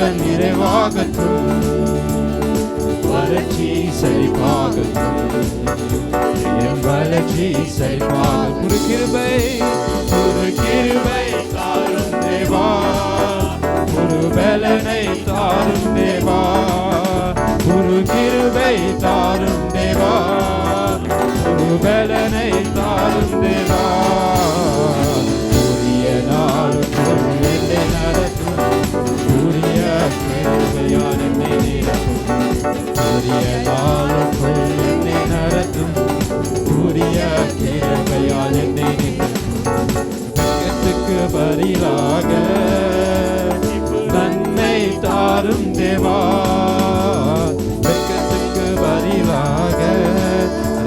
குறைவுகள் நிறைவாகட்டும். வளர்ச்சி செழிப்பாகட்டும் என் வளர்ச்சி செழிப்பாக ஒரு கிருபை ஒரு கிருபை. புதிய கிருபையால் என்னை நிரப்பும் பதிலாக தன்னை தாரும் தேவா. வெக்கத்துக்கு பதிலாக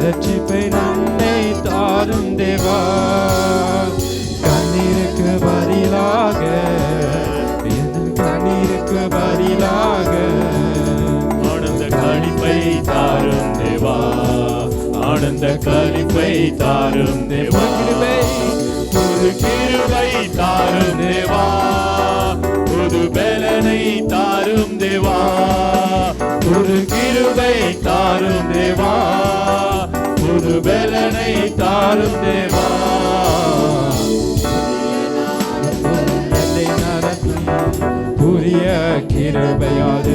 ரட்சிப்பை நன்மை தாரும் தேவா. கண்ணீருக்கு பதிலாக கண்ணீருக்கு பதிலாக ஆனந்த கழிப்பை தாரும் தேவா. ஆனந்த கழி தாரும் தேவா கிருபை புது கிருபை தாரும் தேவா புது பலனை தாரும் தேவா புது கிருபை தாரும் தேவா புது பலனை தாரும் தேவா என்னை நடத்தும் புதிய கிருபையால்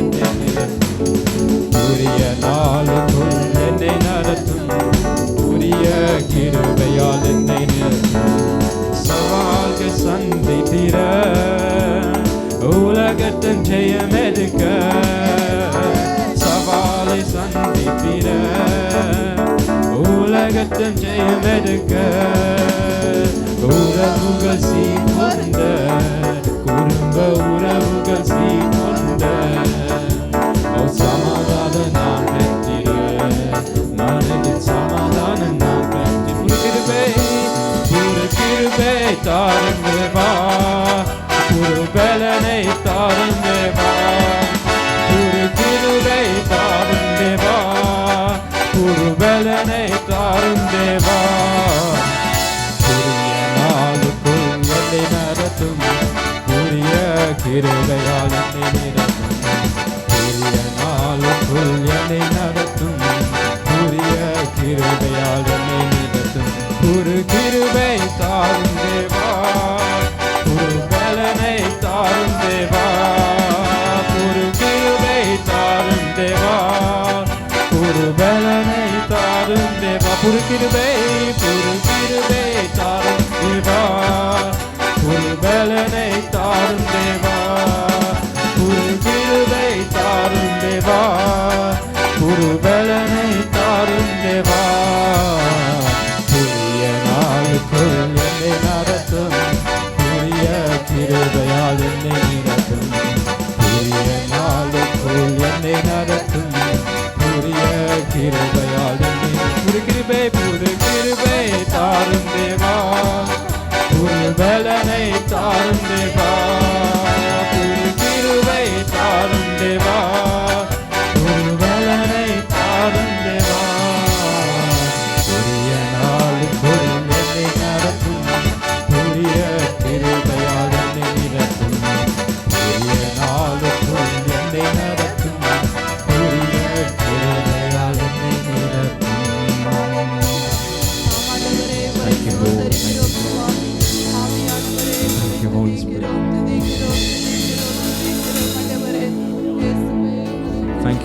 உலகத்தின் ஜெயம் எடுக்க உறவுகள் சீர்கொண்ட குடும்ப உறவுகள் சீ ஓ சமாதானம் நான் பெற்றிட மனதில் சமாதானம் நான் பெற்று புரிகிருபே புரிகிருபே தாரும் பலனை தாரும் தேவா. புதிய நாளுக்குள் என்னை நடத்தும். புதிய கிருபையால் என்னை நிரப்பும். புதிய நாளுக்குள் என்னை நடத்தும். புதிய கிருபையால் என்னை நிரத்தும் ஒரு கிருபை தாரும் தேவா. ஒரு பலனை தாரும் தேவா. ஒரு கிருபை தாரும் தேவா. ஒரு பலனை தேவா ஒரு கிருபை ஒரு கிருபை தாரும் தேவா ஒரு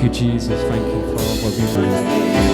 you, Jesus. Thank you for what you've done.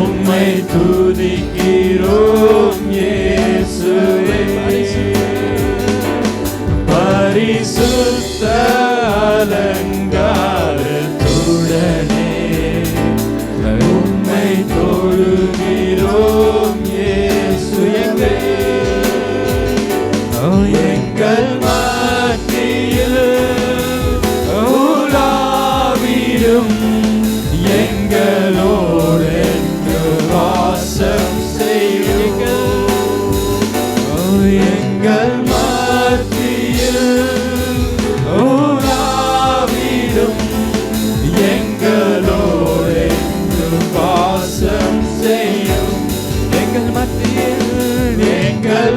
உம்மை துதிக்கிறோம். எங்கள்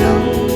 能。